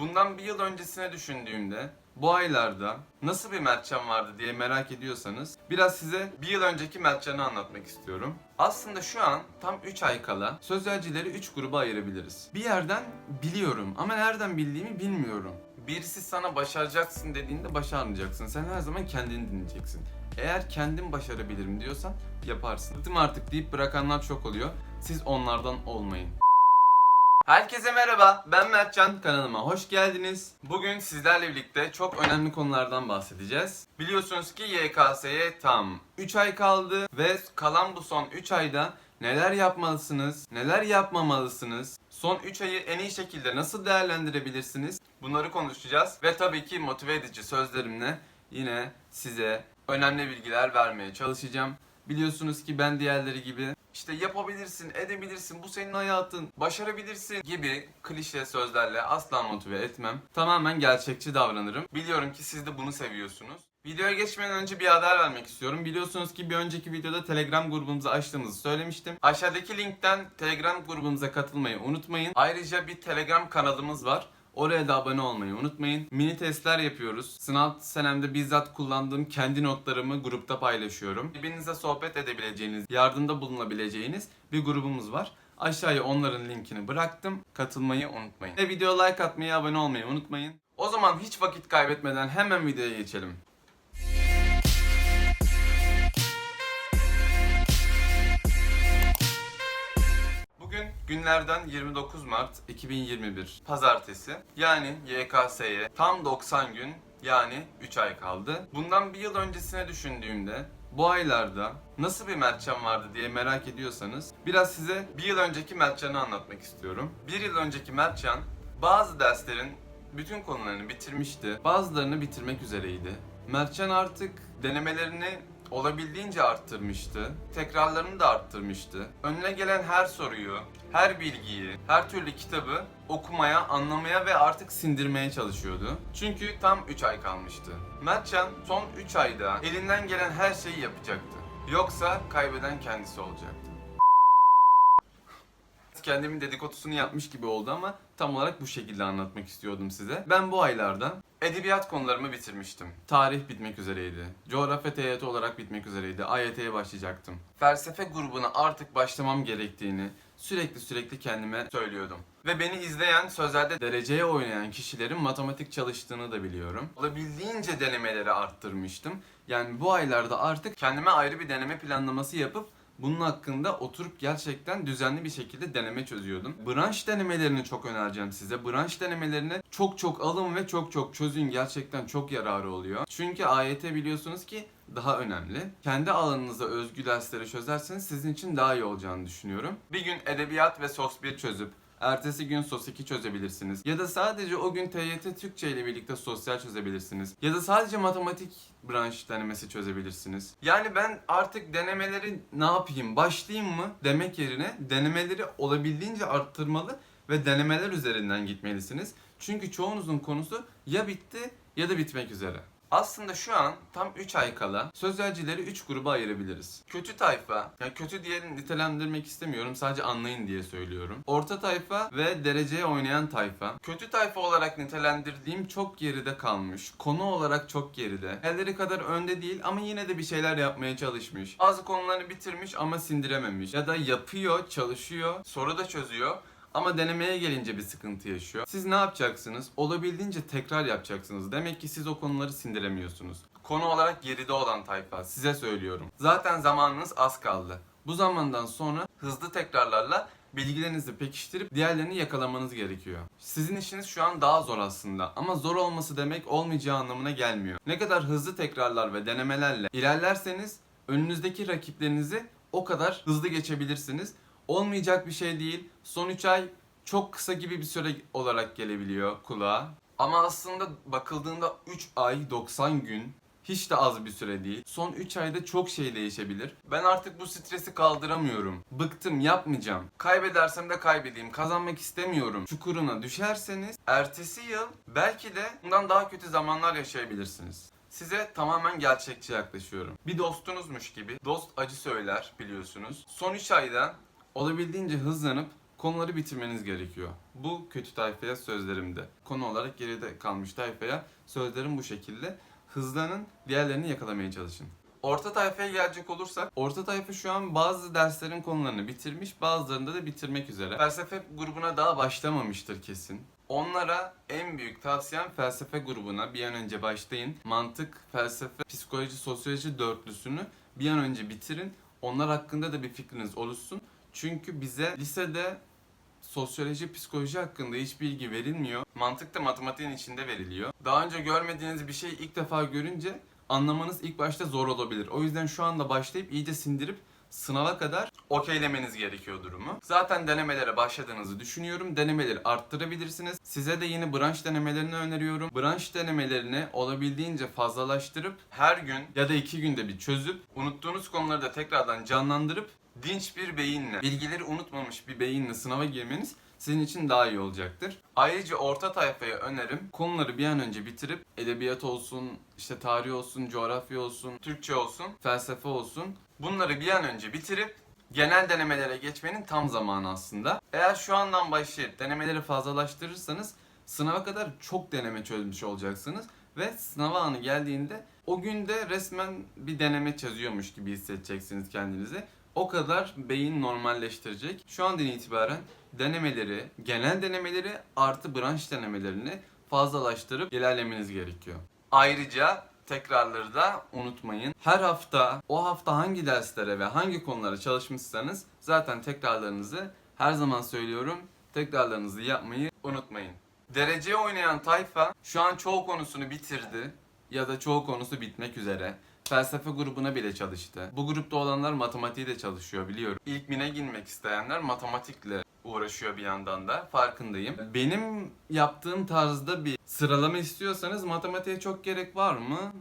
Bundan bir yıl öncesine düşündüğümde bu aylarda nasıl bir Mertcan vardı diye merak ediyorsanız biraz size bir yıl önceki Mertcan'ı anlatmak istiyorum. Aslında şu an tam 3 ay kala sözelcileri 3 gruba ayırabiliriz. Bir yerden biliyorum ama nereden bildiğimi bilmiyorum. Birisi sana başaracaksın dediğinde başarmayacaksın. Sen her zaman kendini dinleyeceksin. Eğer kendim başarabilirim diyorsan yaparsın. Bıktım artık deyip bırakanlar çok oluyor. Siz onlardan olmayın. Herkese merhaba, ben Mertcan. Kanalıma hoş geldiniz. Bugün sizlerle birlikte çok önemli konulardan bahsedeceğiz. Biliyorsunuz ki YKS'ye tam 3 ay kaldı ve kalan bu son 3 ayda neler yapmalısınız, neler yapmamalısınız, son 3 ayı en iyi şekilde nasıl değerlendirebilirsiniz? Bunları konuşacağız ve tabii ki motive edici sözlerimle yine size önemli bilgiler vermeye çalışacağım. Biliyorsunuz ki ben diğerleri gibi işte yapabilirsin, edebilirsin, bu senin hayatın, başarabilirsin gibi klişe sözlerle asla motive etmem. Tamamen gerçekçi davranırım. Biliyorum ki siz de bunu seviyorsunuz. Videoya geçmeden önce bir haber vermek istiyorum. Biliyorsunuz ki bir önceki videoda Telegram grubumuzu açtığımızı söylemiştim. Aşağıdaki linkten Telegram grubumuza katılmayı unutmayın. Ayrıca bir Telegram kanalımız var. Oraya da abone olmayı unutmayın. Mini testler yapıyoruz. Sınav senemde bizzat kullandığım kendi notlarımı grupta paylaşıyorum. Birbirinize sohbet edebileceğiniz, yardımda bulunabileceğiniz bir grubumuz var. Aşağıya onların linkini bıraktım. Katılmayı unutmayın. Ve video like atmayı, abone olmayı unutmayın. O zaman hiç vakit kaybetmeden hemen videoya geçelim. Günlerden 29 Mart 2021 Pazartesi yani YKS'ye tam 90 gün yani 3 ay kaldı. Bundan bir yıl öncesine düşündüğümde bu aylarda nasıl bir Mertcan vardı diye merak ediyorsanız biraz size bir yıl önceki Mertcan'ı anlatmak istiyorum. Bir yıl önceki Mertcan bazı derslerin bütün konularını bitirmişti. Bazılarını bitirmek üzereydi. Mertcan artık denemelerini olabildiğince arttırmıştı. Tekrarlarını da arttırmıştı. Önüne gelen her soruyu, her bilgiyi, her türlü kitabı okumaya, anlamaya ve artık sindirmeye çalışıyordu. Çünkü tam 3 ay kalmıştı. Mertcan son 3 ayda elinden gelen her şeyi yapacaktı. Yoksa kaybeden kendisi olacaktı kendimin dedikodusunu yapmış gibi oldu ama tam olarak bu şekilde anlatmak istiyordum size. Ben bu aylarda edebiyat konularımı bitirmiştim. Tarih bitmek üzereydi. Coğrafya TYT olarak bitmek üzereydi. AYT'ye başlayacaktım. Felsefe grubuna artık başlamam gerektiğini sürekli sürekli kendime söylüyordum. Ve beni izleyen, sözlerde dereceye oynayan kişilerin matematik çalıştığını da biliyorum. Olabildiğince denemeleri arttırmıştım. Yani bu aylarda artık kendime ayrı bir deneme planlaması yapıp bunun hakkında oturup gerçekten düzenli bir şekilde deneme çözüyordum. Branş denemelerini çok önereceğim size. Branş denemelerini çok çok alın ve çok çok çözün. Gerçekten çok yararı oluyor. Çünkü AYT biliyorsunuz ki daha önemli. Kendi alanınıza özgü dersleri çözerseniz sizin için daha iyi olacağını düşünüyorum. Bir gün edebiyat ve sos 1 çözüp Ertesi gün sos 2 çözebilirsiniz. Ya da sadece o gün TYT Türkçe ile birlikte sosyal çözebilirsiniz. Ya da sadece matematik branş denemesi çözebilirsiniz. Yani ben artık denemeleri ne yapayım, başlayayım mı demek yerine denemeleri olabildiğince arttırmalı ve denemeler üzerinden gitmelisiniz. Çünkü çoğunuzun konusu ya bitti ya da bitmek üzere. Aslında şu an tam 3 ay kala sözelcileri 3 gruba ayırabiliriz. Kötü tayfa, yani kötü diye nitelendirmek istemiyorum sadece anlayın diye söylüyorum. Orta tayfa ve dereceye oynayan tayfa. Kötü tayfa olarak nitelendirdiğim çok geride kalmış. Konu olarak çok geride. Elleri kadar önde değil ama yine de bir şeyler yapmaya çalışmış. Bazı konularını bitirmiş ama sindirememiş. Ya da yapıyor, çalışıyor, soru da çözüyor. Ama denemeye gelince bir sıkıntı yaşıyor. Siz ne yapacaksınız? Olabildiğince tekrar yapacaksınız. Demek ki siz o konuları sindiremiyorsunuz. Konu olarak geride olan tayfa. Size söylüyorum. Zaten zamanınız az kaldı. Bu zamandan sonra hızlı tekrarlarla bilgilerinizi pekiştirip diğerlerini yakalamanız gerekiyor. Sizin işiniz şu an daha zor aslında ama zor olması demek olmayacağı anlamına gelmiyor. Ne kadar hızlı tekrarlar ve denemelerle ilerlerseniz önünüzdeki rakiplerinizi o kadar hızlı geçebilirsiniz. Olmayacak bir şey değil. Son 3 ay çok kısa gibi bir süre olarak gelebiliyor kulağa. Ama aslında bakıldığında 3 ay 90 gün hiç de az bir süre değil. Son 3 ayda çok şey değişebilir. Ben artık bu stresi kaldıramıyorum. Bıktım, yapmayacağım. Kaybedersem de kaybedeyim. Kazanmak istemiyorum. Çukuruna düşerseniz ertesi yıl belki de bundan daha kötü zamanlar yaşayabilirsiniz. Size tamamen gerçekçi yaklaşıyorum. Bir dostunuzmuş gibi. Dost acı söyler biliyorsunuz. Son 3 ayda olabildiğince hızlanıp konuları bitirmeniz gerekiyor. Bu kötü tayfaya sözlerimde. Konu olarak geride kalmış tayfaya sözlerim bu şekilde. Hızlanın, diğerlerini yakalamaya çalışın. Orta tayfaya gelecek olursak, orta tayfa şu an bazı derslerin konularını bitirmiş, bazılarında da bitirmek üzere. Felsefe grubuna daha başlamamıştır kesin. Onlara en büyük tavsiyem felsefe grubuna bir an önce başlayın. Mantık, felsefe, psikoloji, sosyoloji dörtlüsünü bir an önce bitirin. Onlar hakkında da bir fikriniz oluşsun. Çünkü bize lisede sosyoloji, psikoloji hakkında hiç bilgi verilmiyor. Mantık da matematiğin içinde veriliyor. Daha önce görmediğiniz bir şeyi ilk defa görünce anlamanız ilk başta zor olabilir. O yüzden şu anda başlayıp iyice sindirip sınava kadar okeylemeniz gerekiyor durumu. Zaten denemelere başladığınızı düşünüyorum. Denemeleri arttırabilirsiniz. Size de yeni branş denemelerini öneriyorum. Branş denemelerini olabildiğince fazlalaştırıp her gün ya da iki günde bir çözüp unuttuğunuz konuları da tekrardan canlandırıp dinç bir beyinle, bilgileri unutmamış bir beyinle sınava girmeniz sizin için daha iyi olacaktır. Ayrıca orta tayfaya önerim konuları bir an önce bitirip edebiyat olsun, işte tarih olsun, coğrafya olsun, Türkçe olsun, felsefe olsun bunları bir an önce bitirip genel denemelere geçmenin tam zamanı aslında. Eğer şu andan başlayıp denemeleri fazlalaştırırsanız sınava kadar çok deneme çözmüş olacaksınız ve sınav anı geldiğinde o günde resmen bir deneme çözüyormuş gibi hissedeceksiniz kendinizi. O kadar beyin normalleştirecek. Şu andan itibaren denemeleri, genel denemeleri artı branş denemelerini fazlalaştırıp ilerlemeniz gerekiyor. Ayrıca tekrarları da unutmayın. Her hafta o hafta hangi derslere ve hangi konulara çalışmışsanız zaten tekrarlarınızı her zaman söylüyorum tekrarlarınızı yapmayı unutmayın. Dereceye oynayan tayfa şu an çoğu konusunu bitirdi ya da çoğu konusu bitmek üzere. Felsefe grubuna bile çalıştı. Bu grupta olanlar matematiği de çalışıyor biliyorum. İlk mine girmek isteyenler matematikle uğraşıyor bir yandan da farkındayım. Benim yaptığım tarzda bir sıralama istiyorsanız matematiğe çok gerek var mı?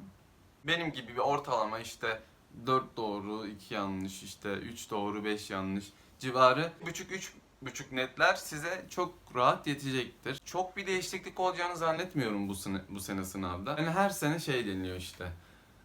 Benim gibi bir ortalama işte 4 doğru, 2 yanlış, işte 3 doğru, 5 yanlış civarı. Buçuk 3 buçuk netler size çok rahat yetecektir. Çok bir değişiklik olacağını zannetmiyorum bu sene, bu sene sınavda. Yani her sene şey deniliyor işte.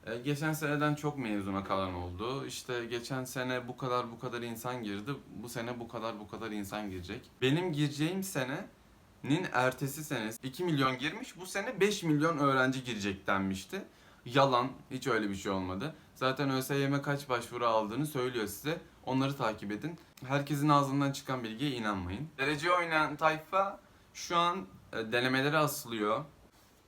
E, Geçen seneden çok mezuna kalan oldu. İşte geçen sene bu kadar bu kadar insan girdi. Bu sene bu kadar bu kadar insan girecek. Benim gireceğim senenin ertesi senesi 2 milyon girmiş. Bu sene 5 milyon öğrenci girecek denmişti. Yalan. Hiç öyle bir şey olmadı. Zaten ÖSYM kaç başvuru aldığını söylüyor size. Onları takip edin. Herkesin ağzından çıkan bilgiye inanmayın. Derece oynayan tayfa şu an e, denemelere asılıyor.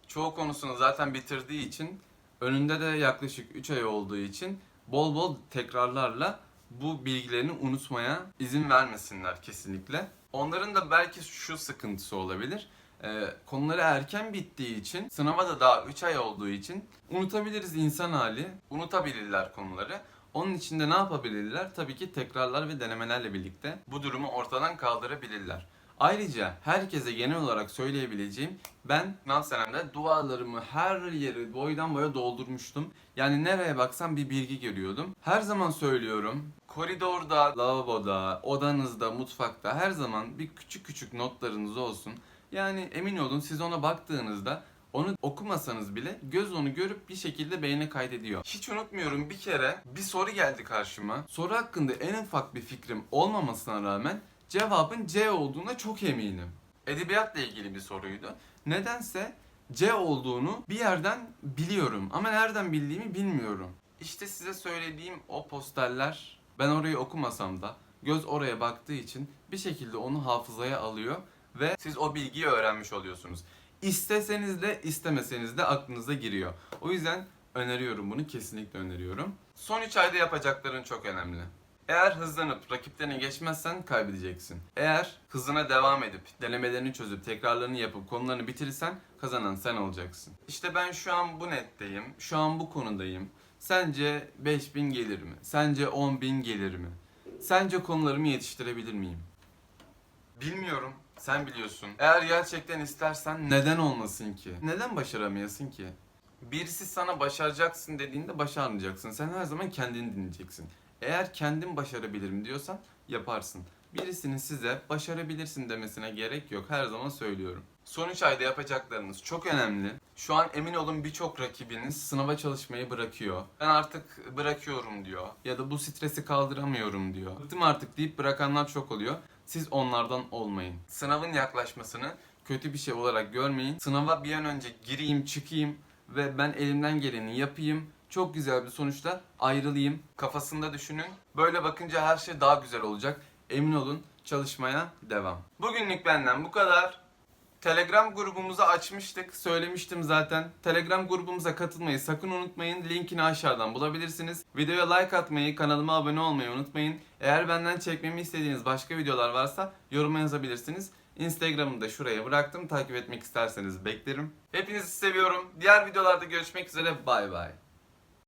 Çoğu konusunu zaten bitirdiği için önünde de yaklaşık 3 ay olduğu için bol bol tekrarlarla bu bilgilerini unutmaya izin vermesinler kesinlikle. Onların da belki şu sıkıntısı olabilir. Ee, konuları erken bittiği için, sınava da daha 3 ay olduğu için unutabiliriz insan hali. Unutabilirler konuları. Onun için de ne yapabilirler? Tabii ki tekrarlar ve denemelerle birlikte bu durumu ortadan kaldırabilirler. Ayrıca herkese genel olarak söyleyebileceğim ben sınav senemde duvarlarımı her yeri boydan boya doldurmuştum. Yani nereye baksam bir bilgi görüyordum. Her zaman söylüyorum. Koridorda, lavaboda, odanızda, mutfakta her zaman bir küçük küçük notlarınız olsun. Yani emin olun siz ona baktığınızda onu okumasanız bile göz onu görüp bir şekilde beyne kaydediyor. Hiç unutmuyorum bir kere bir soru geldi karşıma. Soru hakkında en ufak bir fikrim olmamasına rağmen cevabın C olduğuna çok eminim. Edebiyatla ilgili bir soruydu. Nedense C olduğunu bir yerden biliyorum ama nereden bildiğimi bilmiyorum. İşte size söylediğim o posterler ben orayı okumasam da göz oraya baktığı için bir şekilde onu hafızaya alıyor ve siz o bilgiyi öğrenmiş oluyorsunuz. İsteseniz de istemeseniz de aklınıza giriyor. O yüzden öneriyorum bunu kesinlikle öneriyorum. Son 3 ayda yapacakların çok önemli. Eğer hızlanıp rakiplerini geçmezsen kaybedeceksin. Eğer hızına devam edip denemelerini çözüp tekrarlarını yapıp konularını bitirirsen kazanan sen olacaksın. İşte ben şu an bu netteyim. Şu an bu konudayım. Sence 5000 gelir mi? Sence 10.000 gelir mi? Sence konularımı yetiştirebilir miyim? Bilmiyorum. Sen biliyorsun. Eğer gerçekten istersen neden olmasın ki? Neden başaramayasın ki? Birisi sana başaracaksın dediğinde başarmayacaksın. Sen her zaman kendini dinleyeceksin. Eğer kendin başarabilirim diyorsan yaparsın. Birisinin size başarabilirsin demesine gerek yok. Her zaman söylüyorum. Son 3 ayda yapacaklarınız çok önemli. Şu an emin olun birçok rakibiniz sınava çalışmayı bırakıyor. Ben artık bırakıyorum diyor. Ya da bu stresi kaldıramıyorum diyor. Bıktım artık deyip bırakanlar çok oluyor. Siz onlardan olmayın. Sınavın yaklaşmasını kötü bir şey olarak görmeyin. Sınava bir an önce gireyim, çıkayım ve ben elimden geleni yapayım. Çok güzel bir sonuçla ayrılayım. Kafasında düşünün. Böyle bakınca her şey daha güzel olacak. Emin olun çalışmaya devam. Bugünlük benden bu kadar. Telegram grubumuzu açmıştık. Söylemiştim zaten. Telegram grubumuza katılmayı sakın unutmayın. Linkini aşağıdan bulabilirsiniz. Videoya like atmayı, kanalıma abone olmayı unutmayın. Eğer benden çekmemi istediğiniz başka videolar varsa yoruma yazabilirsiniz. Instagram'ı da şuraya bıraktım. Takip etmek isterseniz beklerim. Hepinizi seviyorum. Diğer videolarda görüşmek üzere. Bay bay.